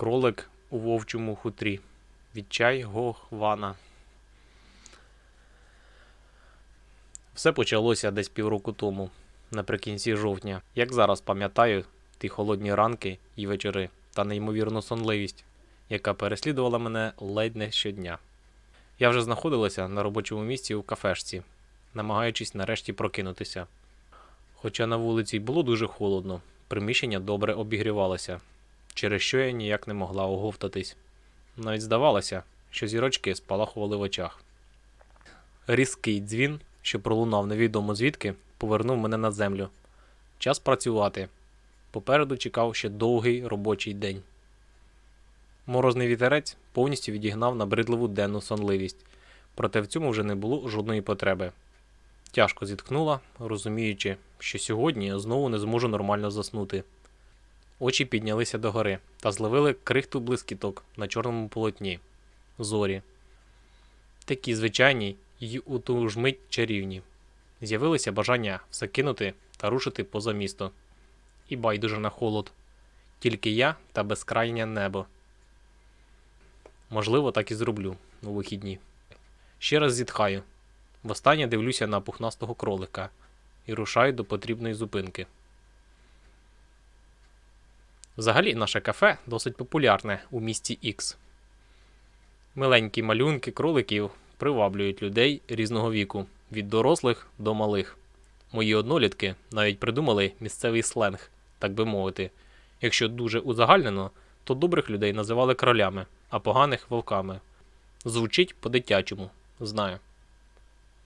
Кролик у вовчому хутрі. Відчай Гохвана. Все почалося десь півроку тому, наприкінці жовтня. Як зараз пам'ятаю, ті холодні ранки і вечори та неймовірну сонливість, яка переслідувала мене ледь не щодня. Я вже знаходилася на робочому місці у кафешці, намагаючись нарешті прокинутися. Хоча на вулиці було дуже холодно, приміщення добре обігрівалося, через що я ніяк не могла оговтатись. Навіть здавалося, що зірочки спалахували в очах. Різкий дзвін, що пролунав невідомо звідки, повернув мене на землю. Час працювати. Попереду чекав ще довгий робочий день. Морозний вітерець повністю відігнав набридливу денну сонливість, проте в цьому вже не було жодної потреби. Тяжко зітхнула, розуміючи, що сьогодні я знову не зможу нормально заснути. Очі піднялися догори та зловили крихту блискіток на чорному полотні. Зорі. Такі звичайні й у ту ж мить чарівні. З'явилося бажання все кинути та рушити поза місто. І байдуже на холод. Тільки я та безкрайнє небо. Можливо, так і зроблю у вихідні. Ще раз зітхаю. Востаннє дивлюся на пухнастого кролика і рушаю до потрібної зупинки. Взагалі, наше кафе досить популярне у місті Ікс. Миленькі малюнки кроликів приваблюють людей різного віку, від дорослих до малих. Мої однолітки навіть придумали місцевий сленг, так би мовити. Якщо дуже узагальнено, то добрих людей називали кролями, а поганих вовками. Звучить по-дитячому, знаю.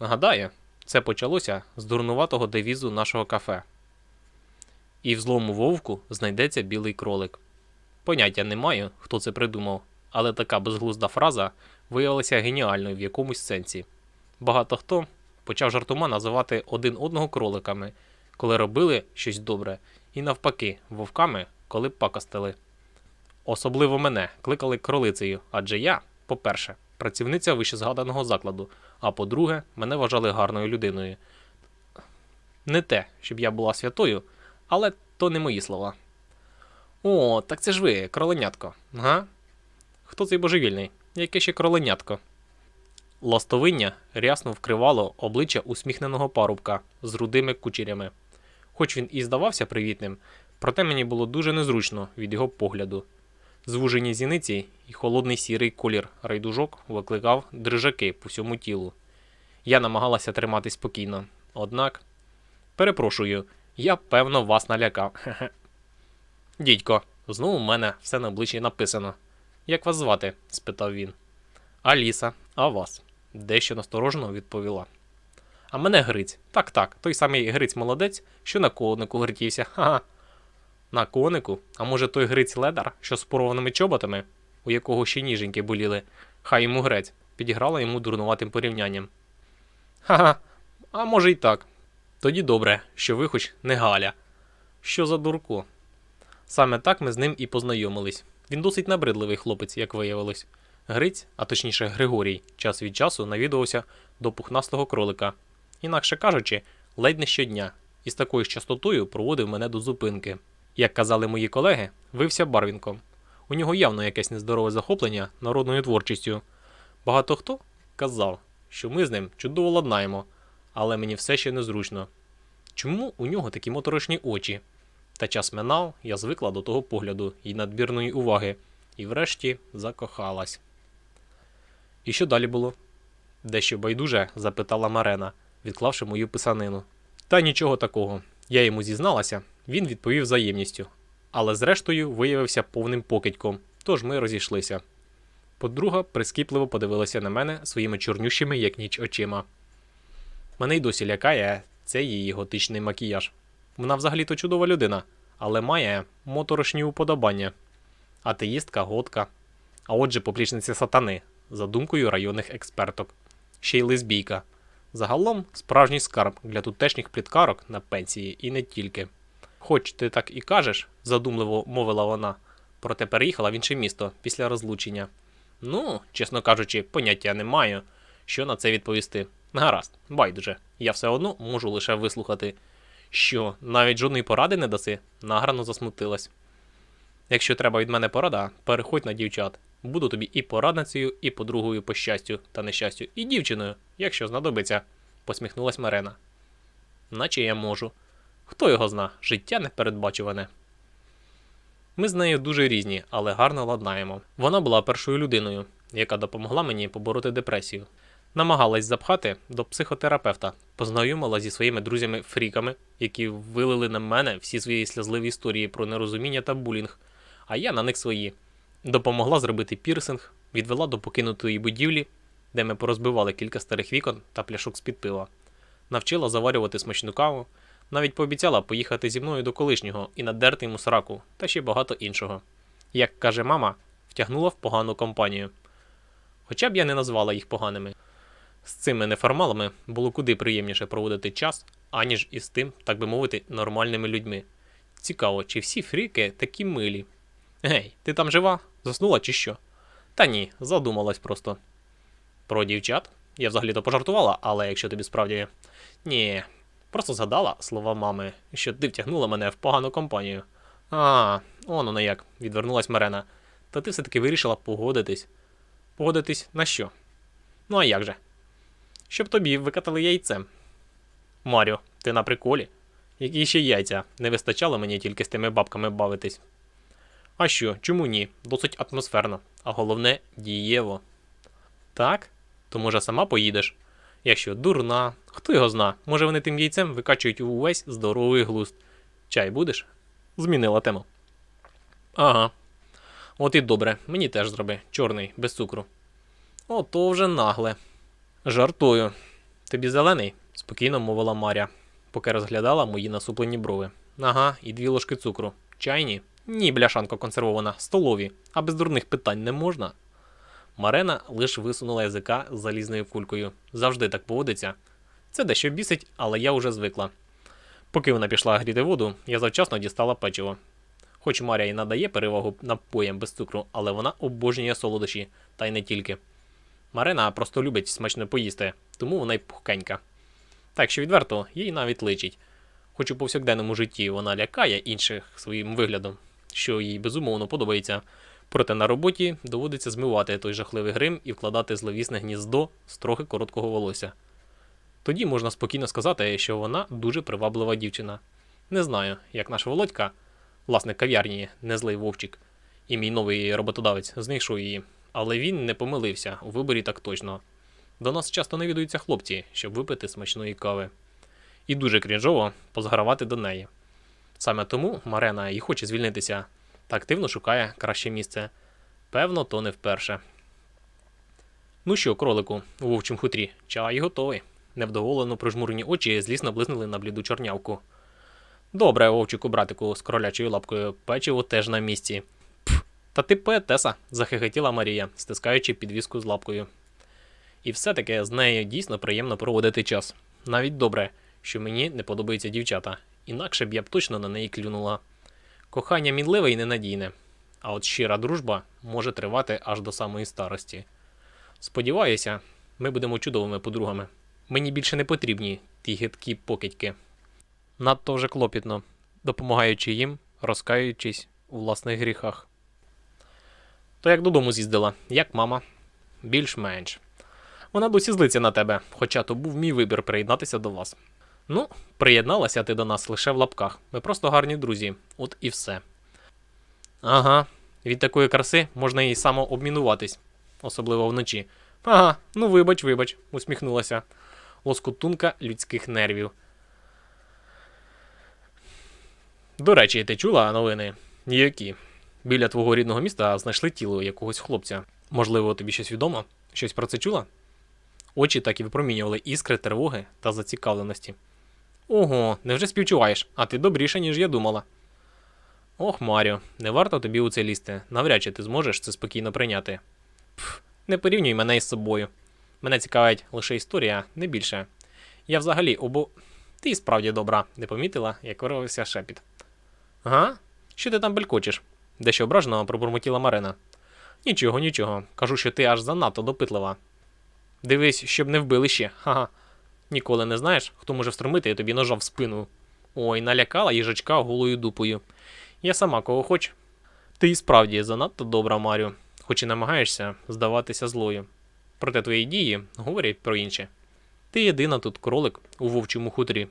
Нагадаю, це почалося з дурнуватого девізу нашого кафе. І в злому вовку знайдеться білий кролик. Поняття не маю, хто це придумав, але така безглузда фраза виявилася геніальною в якомусь сенсі. Багато хто почав жартома називати один одного кроликами, коли робили щось добре, і навпаки, вовками, коли пакостили. Особливо мене кликали кролицею, адже я, по-перше, працівниця вищезгаданого закладу, а по-друге, мене вважали гарною людиною. Не те, щоб я була святою, але то не мої слова. О, так це ж ви, кроленятко. Га? Хто цей божевільний? Яке ще кроленятко? Ластовиння рясно вкривало обличчя усміхненого парубка з рудими кучерями. Хоч він і здавався привітним, проте мені було дуже незручно від його погляду. Звужені зіниці і холодний сірий колір райдужок викликав дрижаки по всьому тілу. Я намагалася тримати спокійно, однак. Перепрошую, я певно вас налякав. Дідько, знову в мене все на обличчі написано. Як вас звати? спитав він. Аліса, а вас? дещо насторожено відповіла. А мене Гриць. Так, так, той самий Гриць молодець, що на конику вертівся. Ха-ха. На конику? А може той Гриць ледар, що з порованими чоботами, у якого ще ніженьки боліли, хай йому грець, підіграла йому дурнуватим порівнянням. Ха-ха, а може й так. Тоді добре, що ви хоч не Галя. Що за дурко? Саме так ми з ним і познайомились. Він досить набридливий хлопець, як виявилось. Гриць, а точніше Григорій, час від часу навідувався до пухнастого кролика. Інакше кажучи, ледь не щодня, і з такою ж частотою проводив мене до зупинки. Як казали мої колеги, вився барвінком. У нього явно якесь нездорове захоплення народною творчістю. Багато хто казав, що ми з ним чудово ладнаємо, але мені все ще незручно. Чому у нього такі моторошні очі? Та час минав, я звикла до того погляду і надмірної уваги, і врешті закохалась. І що далі було? Дещо байдуже запитала Марена, відклавши мою писанину. Та нічого такого. Я йому зізналася, він відповів взаємністю, але зрештою виявився повним покидьком, тож ми розійшлися. Подруга прискіпливо подивилася на мене своїми чорнющими, як ніч очима. Мене й досі лякає цей її готичний макіяж. Вона взагалі-то чудова людина, але має моторошні уподобання. Атеїстка, готка, а отже, поплічниця сатани, за думкою районних експерток, ще й лесбійка. Загалом справжній скарб для тутешніх пліткарок на пенсії і не тільки. Хоч ти так і кажеш, задумливо мовила вона, проте переїхала в інше місто після розлучення. Ну, чесно кажучи, поняття не маю, що на це відповісти. Гаразд, байдуже, я все одно можу лише вислухати. Що, навіть жодної поради не даси? Награно засмутилась. Якщо треба від мене порада, переходь на дівчат. Буду тобі і порадницею, і подругою по щастю та нещастю, і дівчиною, якщо знадобиться, посміхнулась Марена. Наче я можу. Хто його зна, життя непередбачуване. Ми з нею дуже різні, але гарно ладнаємо. Вона була першою людиною, яка допомогла мені побороти депресію. Намагалась запхати до психотерапевта, познайомила зі своїми друзями-фріками, які вилили на мене всі свої сльозливі історії про нерозуміння та булінг, а я на них свої. Допомогла зробити пірсинг, відвела до покинутої будівлі, де ми порозбивали кілька старих вікон та пляшок з-під пива. Навчила заварювати смачну каву, навіть пообіцяла поїхати зі мною до колишнього і надерти йому сраку, та ще багато іншого. Як каже мама, втягнула в погану компанію. Хоча б я не назвала їх поганими. З цими неформалами було куди приємніше проводити час, аніж із тим, так би мовити, нормальними людьми. Цікаво, чи всі фріки такі милі. Гей, ти там жива? Заснула чи що? Та ні, задумалась просто. Про дівчат? Я взагалі-то пожартувала, але якщо тобі справді. Ні, просто згадала слова мами, що ти втягнула мене в погану компанію. А, он воно як, відвернулась Марена. Та ти все-таки вирішила погодитись. Погодитись на що? Ну а як же? Щоб тобі викатали яйцем. Маріо, ти на приколі? Які ще яйця? Не вистачало мені тільки з тими бабками бавитись. А що, чому ні? Досить атмосферно, а головне дієво. Так? То може сама поїдеш? Якщо дурна, хто його зна, може вони тим яйцем викачують увесь здоровий глузд. Чай будеш? Змінила тему. Ага. От і добре, мені теж зроби, чорний, без цукру. Ото вже нагле. Жартую. Тобі зелений? спокійно мовила Маря, поки розглядала мої насуплені брови. Ага, і дві ложки цукру. Чайні? Ні, бляшанко консервована, столові, а без дурних питань не можна. Марена лиш висунула язика з залізною кулькою. Завжди так поводиться. Це дещо бісить, але я вже звикла. Поки вона пішла гріти воду, я завчасно дістала печиво. Хоч Марія і надає перевагу напоям без цукру, але вона обожнює солодощі, та й не тільки. Марина просто любить смачно поїсти, тому вона й пухкенька. Так що відверто, їй навіть личить. Хоч у повсякденному житті вона лякає інших своїм виглядом, що їй безумовно подобається. Проте на роботі доводиться змивати той жахливий грим і вкладати зловісне гніздо з трохи короткого волосся. Тоді можна спокійно сказати, що вона дуже приваблива дівчина. Не знаю, як наш Володька, власник кав'ярні, незлий вовчик, і мій новий роботодавець знайшов її, але він не помилився у виборі так точно. До нас часто навідуються хлопці, щоб випити смачної кави. І дуже крінжово позгравати до неї. Саме тому Марена і хоче звільнитися та активно шукає краще місце. Певно, то не вперше. Ну що, кролику, у вовчим хутрі, чай готовий. Невдоволено прижмурені очі злісно блиснули на бліду чорнявку. Добре, вовчику, братику, з кролячою лапкою, печиво теж на місці. Та ти поетеса, захихотіла Марія, стискаючи підвіску з лапкою. І все-таки з нею дійсно приємно проводити час. Навіть добре, що мені не подобаються дівчата, інакше б я б точно на неї клюнула. Кохання мінливе і ненадійне, а от щира дружба може тривати аж до самої старості. Сподіваюся, ми будемо чудовими подругами. Мені більше не потрібні ті гидкі покидьки. Надто вже клопітно, допомагаючи їм, розкаючись у власних гріхах. То як додому з'їздила, як мама, більш-менш. Вона досі злиться на тебе, хоча то був мій вибір приєднатися до вас. Ну, приєдналася ти до нас лише в лапках. Ми просто гарні друзі, от і все. Ага, від такої краси можна і самообмінуватись, особливо вночі. Ага, ну вибач, вибач, усміхнулася. Лоскутунка людських нервів. До речі, ти чула новини? Ніякі. Біля твого рідного міста знайшли тіло якогось хлопця. Можливо, тобі щось відомо? Щось про це чула? Очі так і випромінювали іскри тривоги та зацікавленості. Ого, невже співчуваєш, а ти добріша, ніж я думала. Ох, Маріо, не варто тобі у це лізти. Навряд чи ти зможеш це спокійно прийняти. Пф, не порівнюй мене із собою. Мене цікавить лише історія, не більше. Я взагалі обо. Ти справді добра, не помітила, як вирвався шепіт. Га? Що ти там белькочеш? Дещо ображено пробурмотіла Марина. Нічого, нічого. Кажу, що ти аж занадто допитлива. Дивись, щоб не вбили ще. Ха-ха. Ніколи не знаєш, хто може встромити тобі ножа в спину. Ой, налякала їжачка голою дупою. Я сама кого хоч. Ти і справді занадто добра, Марю, хоч і намагаєшся здаватися злою. Проте твої дії говорять про інше. Ти єдина тут кролик у вовчому хуторі,